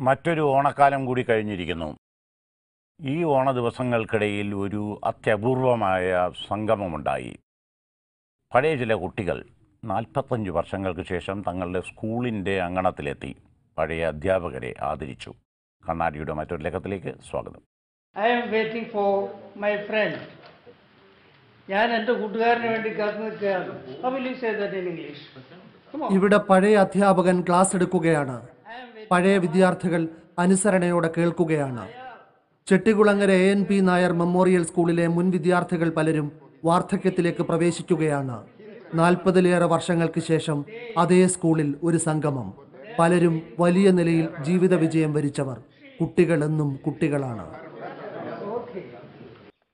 മറ്റൊരു ഓണക്കാലം കൂടി കഴിഞ്ഞിരിക്കുന്നു. ഈ ഓണ ദിവസങ്ങൾക്കിടയിൽ ഒരു അത്യപൂർവമായ സംഗമമുണ്ടായി. പഴയ ചില കുട്ടികൾ നാൽപ്പത്തഞ്ച് വർഷങ്ങൾക്ക് ശേഷം തങ്ങളുടെ സ്കൂളിന്റെ അങ്കണത്തിലെത്തി. പഴയ അധ്യാപകരെ ആദരിച്ചു. കണ്ണാടിയുടെ മറ്റൊരു ലേഖത്തിലേക്ക് സ്വാഗതം. I'm waiting for my friend ഞാൻ എന്റെ കൂട്ടുകാരന് വേണ്ടി കാത്തു നിൽക്കുകയാണ്. How will you say that in English? Come on. ഇവിടെ പഴയ അധ്യാപകൻ ക്ലാസ് എടുക്കുകയാണ്. പഴയ വിദ്യാർത്ഥികൾ അനുസരണയോടെ കേൾക്കുകയാണ്. Chettikulangara A N P Nair memorial സ്കൂളിലെ മുൻ വിദ്യാർത്ഥികൾ പലരും വാർദ്ധക്യത്തിലേക്ക് പ്രവേശിക്കുകയാണ്. നാൽപ്പതിലേറെ വർഷങ്ങൾക്ക് ശേഷം അതേ സ്കൂളിൽ ഒരു സംഗമം. പലരും വലിയ നിലയിൽ ജീവിത വിജയം വരിച്ചവർ. കുട്ടികൾ എന്നും കുട്ടികളാണ്.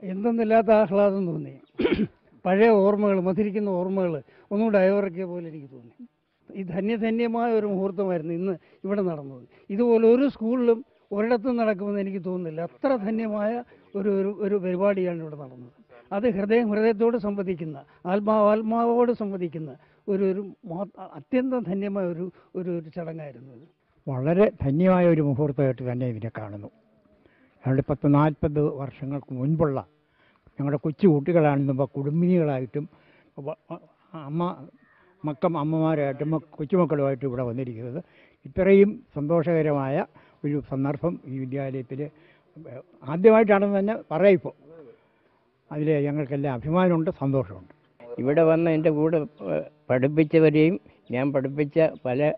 എന്തെന്നില്ലാത്ത ആഹ്ലാദം തോന്നി. പഴയ ഓർമ്മകൾ മധുരിക്കുന്ന ഓർമ്മകൾ ഒന്നും അയവിറക്കിയ പോലെ എനിക്ക് തോന്നി. ഈ ധന്യധന്യമായ ഒരു മുഹൂർത്തമായിരുന്നു ഇന്ന് ഇവിടെ നടന്നത്. ഇതുപോലെ ഒരു സ്കൂളിലും ഒരിടത്തും നടക്കുമെന്ന് എനിക്ക് തോന്നുന്നില്ല. അത്ര ധന്യമായ ഒരു ഒരു ഒരു പരിപാടിയാണ് ഇവിടെ നടന്നത്. അത് ഹൃദയം ഹൃദയത്തോട് സംവദിക്കുന്ന ആത്മാവ് ആത്മാവോട് സംവദിക്കുന്ന ഒരു ഒരു അത്യന്തം ധന്യമായ ഒരു ഒരു ഒരു ചടങ്ങായിരുന്നു ഇത്. വളരെ ധന്യമായ ഒരു മുഹൂർത്തമായിട്ട് തന്നെ ഇതിനെ കാണുന്നു. ഞങ്ങളുടെ പത്ത് നാൽപ്പത് വർഷങ്ങൾക്ക് മുൻപുള്ള ഞങ്ങളുടെ കൊച്ചു കുട്ടികളാണെന്നും കുടുംബിനികളായിട്ടും അമ്മ മക്കം അമ്മമാരായിട്ടും കൊച്ചുമക്കളുമായിട്ടും ഇവിടെ വന്നിരിക്കുന്നത്. ഇത്രയും സന്തോഷകരമായ ഒരു സന്ദർഭം ഈ വിദ്യാലയത്തിൽ ആദ്യമായിട്ടാണെന്ന് തന്നെ പറയാം ഇപ്പോൾ അതിൽ ഞങ്ങൾക്കെല്ലാം അഭിമാനമുണ്ട് സന്തോഷമുണ്ട്. ഇവിടെ വന്ന് എന്റെ കൂടെ പഠിപ്പിച്ചവരെയും ഞാൻ പഠിപ്പിച്ച പല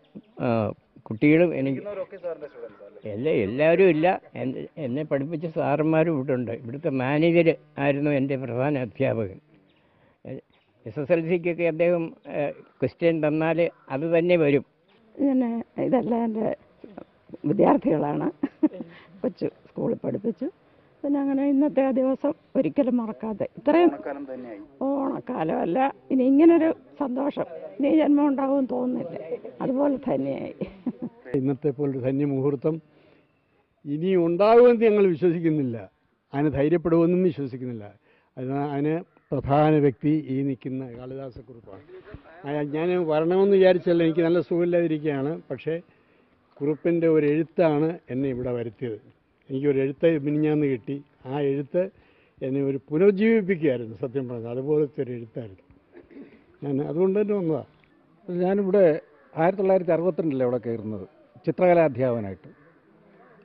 കുട്ടികളും എനിക്ക് എല്ലാ എല്ലാവരും ഇല്ല. എന്നെ പഠിപ്പിച്ച സാറന്മാരും ഇവിടെ ഉണ്ട് ഇവിടുത്തെ മാനേജർ ആയിരുന്നു എന്റെ പ്രധാന അധ്യാപകൻ. എസ് എസ് എൽ സിക്കൊക്കെ അദ്ദേഹം ക്വസ്റ്റ്യൻ തന്നാൽ അത് തന്നെ വരും. പിന്നെ ഇതെല്ലാം എന്റെ വിദ്യാർത്ഥികളാണ്. കൊച്ചു സ്കൂളിൽ പഠിപ്പിച്ചു. പിന്നെ അങ്ങനെ ഇന്നത്തെ ആ ദിവസം ഒരിക്കലും മറക്കാതെ. ഇത്രയും ഓണക്കാലമല്ല ഇനി ഇങ്ങനൊരു സന്തോഷം. ഇനി ജന്മം ഉണ്ടാവും തോന്നുന്നില്ല. അതുപോലെ തന്നെയായി. ഇന്നത്തെ പോലൊരു ധന്യ മുഹൂർത്തം ഇനി ഉണ്ടാകുമെന്ന് ഞങ്ങൾ വിശ്വസിക്കുന്നില്ല. അതിന് ധൈര്യപ്പെടുമെന്നും വിശ്വസിക്കുന്നില്ല. അത് അതിന് പ്രധാന വ്യക്തി ഈ നിൽക്കുന്ന കാളിദാസക്കുറിപ്പാണ്. ഞാൻ വരണമെന്ന് വിചാരിച്ചല്ല എനിക്ക് നല്ല സുഖമില്ലാതിരിക്കുകയാണ്. പക്ഷേ കുറിപ്പിന്റെ ഒരു എഴുത്താണ് എന്നെ ഇവിടെ വരുത്തിയത്. എനിക്കൊരു എഴുത്ത് മിനിഞ്ഞാന്ന് കിട്ടി. ആ എഴുത്ത് എന്നെ ഒരു പുനർജീവിപ്പിക്കുകയായിരുന്നു സത്യം പറഞ്ഞത് അതുപോലത്തെ ഒരു എഴുത്തായിരുന്നു. ഞാൻ അതുകൊണ്ട് തന്നെ വന്നതാണ് ഞാനിവിടെ ആയിരത്തി തൊള്ളായിരത്തി അറുപത്തിരണ്ടിലെ ഇവിടെ കയറുന്നത് ചിത്രകലാധ്യാപനായിട്ട്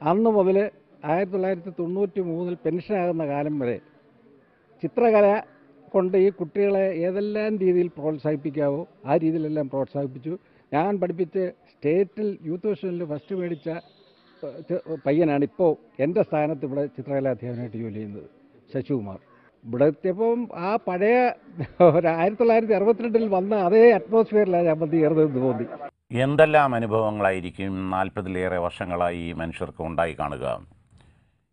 അന്ന് മുതൽ ആയിരത്തി തൊള്ളായിരത്തി തൊണ്ണൂറ്റി മൂന്നിൽ പെൻഷനാകുന്ന കാലം വരെ ചിത്രകല കൊണ്ട് ഈ കുട്ടികളെ ഏതെല്ലാം രീതിയിൽ പ്രോത്സാഹിപ്പിക്കാവോ ആ രീതിയിലെല്ലാം പ്രോത്സാഹിപ്പിച്ചു. ഞാൻ പഠിപ്പിച്ച് സ്റ്റേറ്റിൽ യൂത്ത് ഫെസ്റ്റിവലിൽ ഫസ്റ്റ് മേടിച്ച പയ്യനാണ് ഇപ്പോൾ എന്റെ സ്ഥാനത്ത് ഇവിടെ ചിത്രകലാധ്യാപനമായിട്ട് ജോലി ചെയ്യുന്നത് ശശികുമാർ. ഇവിടെ എത്തിയപ്പം ആ പഴയ ഒരു ആയിരത്തി തൊള്ളായിരത്തി അറുപത്തിരണ്ടിൽ വന്ന അതേ അറ്റ്മോസ്ഫിയറിലാണ് ഞാൻ കയറുന്നതെന്ന് തോന്നി. എന്തെല്ലാം അനുഭവങ്ങളായിരിക്കും നാൽപ്പതിലേറെ വർഷങ്ങളായി മനുഷ്യർക്ക് ഉണ്ടായി കാണുക?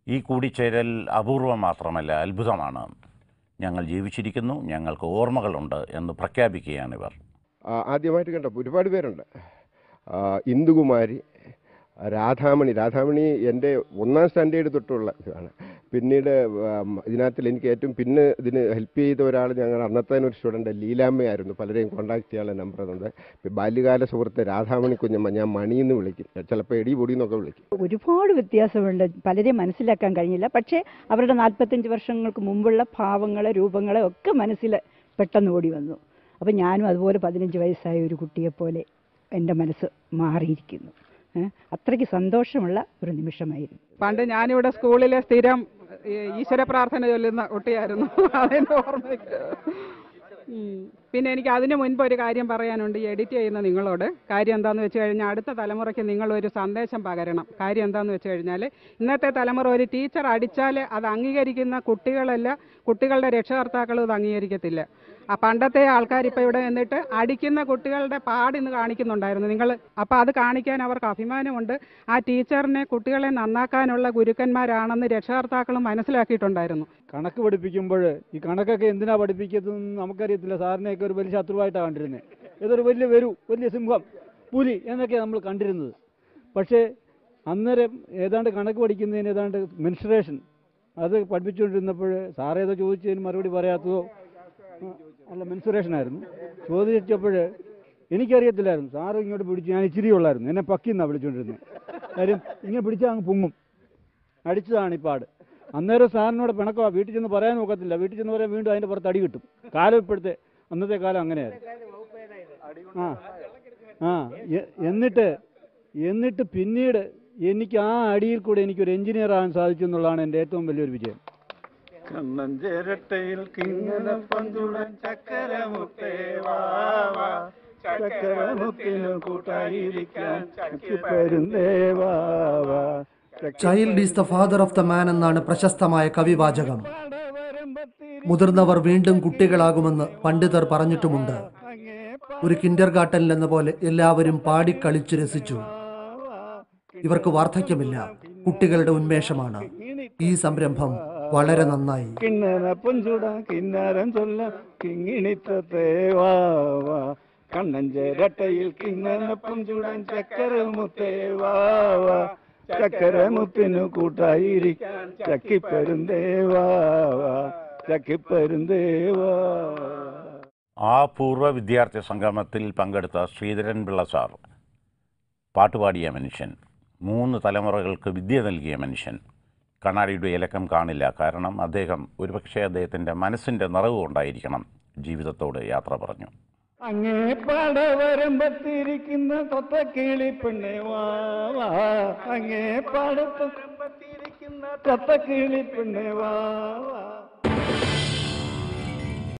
ഈ കൂടിച്ചേരൽ അപൂർവം മാത്രമല്ല അത്ഭുതമാണ്. ഞങ്ങൾ ജീവിച്ചിരിക്കുന്നു ഞങ്ങൾക്ക് ഓർമ്മകളുണ്ട് എന്ന് പ്രഖ്യാപിക്കുകയാണ് ഇവർ. ആദ്യമായിട്ട് കണ്ട? ഒരുപാട് പേരുണ്ട്. ഇന്ദുകുമാരി രാധാമണി. രാധാമണി എന്റെ ഒന്നാം സ്റ്റാൻഡേർഡ് തൊട്ടുള്ള ഇതാണ്. പിന്നീട് ഇതിനകത്തിൽ എനിക്ക് ഏറ്റവും പിന്നെ ഇതിന് ഹെൽപ്പ് ചെയ്ത ഒരാൾ ഞങ്ങൾ അന്നത്തെ ഒരു സ്റ്റുഡന്റ് ലീലാമ്മയായിരുന്നു. പലരെയും കോൺടാക്ട് ചെയ്യാനുള്ള നമ്പർ തന്നത് ബാല്യകാല സുഹൃത്ത് രാധാമണി കുഞ്ഞമ്മ ഞാൻ മണിയെന്ന് വിളിക്കും. ചിലപ്പോൾ എടി പൊടി എന്നൊക്കെ വിളിക്കും. ഒരുപാട് വ്യത്യാസമുണ്ട്. പലരെയും മനസ്സിലാക്കാൻ കഴിഞ്ഞില്ല. പക്ഷേ അവരുടെ നാൽപ്പത്തഞ്ച് വർഷങ്ങൾക്ക് മുമ്പുള്ള ഭാവങ്ങളെ രൂപങ്ങളെ ഒക്കെ മനസ്സിൽ പെട്ടെന്ന് ഓടി വന്നു. അപ്പം ഞാനും അതുപോലെ പതിനഞ്ച് വയസ്സായ ഒരു കുട്ടിയെപ്പോലെ എന്റെ മനസ്സ് മാറിയിരിക്കുന്നു. അത്രയ്ക്ക് സന്തോഷമുള്ള ഒരു നിമിഷമായിരുന്നു. പണ്ട് ഞാനിവിടെ സ്കൂളിലെ സ്ഥിരം ഈശ്വര പ്രാർത്ഥന ചൊല്ലുന്ന കുട്ടിയായിരുന്നു. അതെന്നെ ഓർമ്മയ്ക്ക് പിന്നെ എനിക്ക് അതിന് മുൻപ് ഒരു കാര്യം പറയാനുണ്ട്. ഈ എഡിറ്റ് ചെയ്യുന്ന നിങ്ങളോട്. കാര്യം എന്താണെന്ന് വെച്ച് കഴിഞ്ഞാൽ അടുത്ത തലമുറയ്ക്ക് നിങ്ങൾ ഒരു സന്ദേശം പകരണം. കാര്യം എന്താണെന്ന് വെച്ച് കഴിഞ്ഞാൽ ഇന്നത്തെ തലമുറ ഒരു ടീച്ചർ അടിച്ചാൽ അത് അംഗീകരിക്കുന്ന കുട്ടികളല്ല കുട്ടികളുടെ രക്ഷകർത്താക്കളും അത് അംഗീകരിക്കത്തില്ല. ആ പണ്ടത്തെ ആൾക്കാർ ഇപ്പോൾ ഇവിടെ നിന്നിട്ട് അടിക്കുന്ന കുട്ടികളുടെ പാടിന്ന് കാണിക്കുന്നുണ്ടായിരുന്നു. നിങ്ങൾ അപ്പോൾ അത് കാണിക്കാൻ അവർക്ക് അഭിമാനമുണ്ട്. ആ ടീച്ചറിനെ കുട്ടികളെ നന്നാക്കാനുള്ള ഗുരുക്കന്മാരാണെന്ന് രക്ഷകർത്താക്കളും മനസ്സിലാക്കിയിട്ടുണ്ടായിരുന്നു. കണക്ക് പഠിപ്പിക്കുമ്പോൾ ഈ കണക്കൊക്കെ എന്തിനാ പഠിപ്പിക്കുന്നതെന്ന് നമുക്കറിയത്തില്ല. സാറിനെയൊക്കെ ഒരു വലിയ ശത്രുവായിട്ടാണ് കണ്ടിരുന്നത് ഇതൊരു വലിയ വരൂ വലിയ സിംഹം പുലി എന്നൊക്കെയാണ് നമ്മൾ കണ്ടിരുന്നത്. പക്ഷേ അന്നേരം ഏതാണ്ട് കണക്ക് പഠിക്കുന്നതിന് ഏതാണ്ട് മെൻസുറേഷൻ അത് പഠിപ്പിച്ചുകൊണ്ടിരുന്നപ്പോൾ സാറേതോ ചോദിച്ചതിന് മറുപടി പറയാത്തതോ അല്ല മെൻസുറേഷൻ ആയിരുന്നു ചോദിച്ചപ്പോൾ എനിക്കറിയത്തില്ലായിരുന്നു. സാറ് ഇങ്ങോട്ട് പിടിച്ച് ഞാൻ ഇച്ചിരി ഉള്ളായിരുന്നു. എന്നെ പക്കിന്നാണ് വിളിച്ചുകൊണ്ടിരുന്നത് കാര്യം ഇങ്ങനെ പിടിച്ചാൽ അങ്ങ് പൊങ്ങും. അടിച്ചതാണ് ഈ പാട്. അന്നേരം സാറിനോട് പിണക്കമാ വീട്ടിൽ ചെന്ന് പറയാൻ നോക്കത്തില്ല. വീട്ടിൽ ചെന്ന് പറയാൻ വീണ്ടും അതിന്റെ പുറത്ത് അടി കിട്ടും. കാലം ഇപ്പോഴത്തെ അന്നത്തെ കാലം അങ്ങനെയായിരുന്നു. ആ ആ എന്നിട്ട് എന്നിട്ട് പിന്നീട് എനിക്ക് ആ അടിയിൽ കൂടെ എനിക്കൊരു എഞ്ചിനീയർ ആകാൻ സാധിച്ചു എന്നുള്ളതാണ് എന്റെ ഏറ്റവും വലിയൊരു വിജയം. കണ്ണൻ ചിരട്ടയിൽ കിങ്ങന പന്തുടൻ ചക്കരമുത്തേ ചക്കരമുത്തിനു കൂട്ടായിരിക്കാൻ child is the father of the man എന്നാണ് പ്രശസ്തമായ കവിവാചകം. മുതിർന്നവർ വീണ്ടും കുട്ടികളാകുമെന്ന് പണ്ഡിതർ പറഞ്ഞിട്ടുമുണ്ട്. ഒരു കിൻഡർ ഗാർട്ടനിലെന്ന പോലെ എല്ലാവരും പാടിക്കളിച്ചു രസിച്ചു. ഇവർക്ക് വാർദ്ധക്യമില്ല. കുട്ടികളുടെ ഉന്മേഷമാണ്. ഈ സംരംഭം വളരെ നന്നായി. കിണ്ണന ചൂടാ കിന്നാരം ചൊല്ല കിങ്ങിണിത്തേ വാവാ കണ്ണൻ ചിരട്ടയിൽ കിണ്ണന പൊഞ്ചുടൻ ചക്കരമുത്തേ ചക്കര ചക്കരമുത്തിനു കൂട്ടായിരിക്കാൻ ചക്കിപ്പരുന്തേവാവാ ചക്കിപ്പരുന്തേവാ ആ പൂർവ വിദ്യാർത്ഥി സംഗമത്തിൽ പങ്കെടുത്ത ശ്രീധരൻ പിള്ള സാർ. പാട്ടുപാടിയ മനുഷ്യൻ. മൂന്ന് തലമുറകൾക്ക് വിദ്യ നൽകിയ മനുഷ്യൻ. കണ്ണാടിയുടെ ഇലക്കം കാണില്ല. കാരണം അദ്ദേഹം ഒരുപക്ഷെ അദ്ദേഹത്തിന്റെ മനസ്സിന്റെ നിറവ് കൊണ്ടായിരിക്കണം ജീവിതത്തോട് യാത്ര പറഞ്ഞു. അങ്ങേ പാടവരമ്പത്തിരിക്കുന്ന തൊത്ത കിളി പെണ്ണെ വാ അങ്ങേ പാടത്ത് തൊത്ത കിളി പെണ്ണെ വാവാ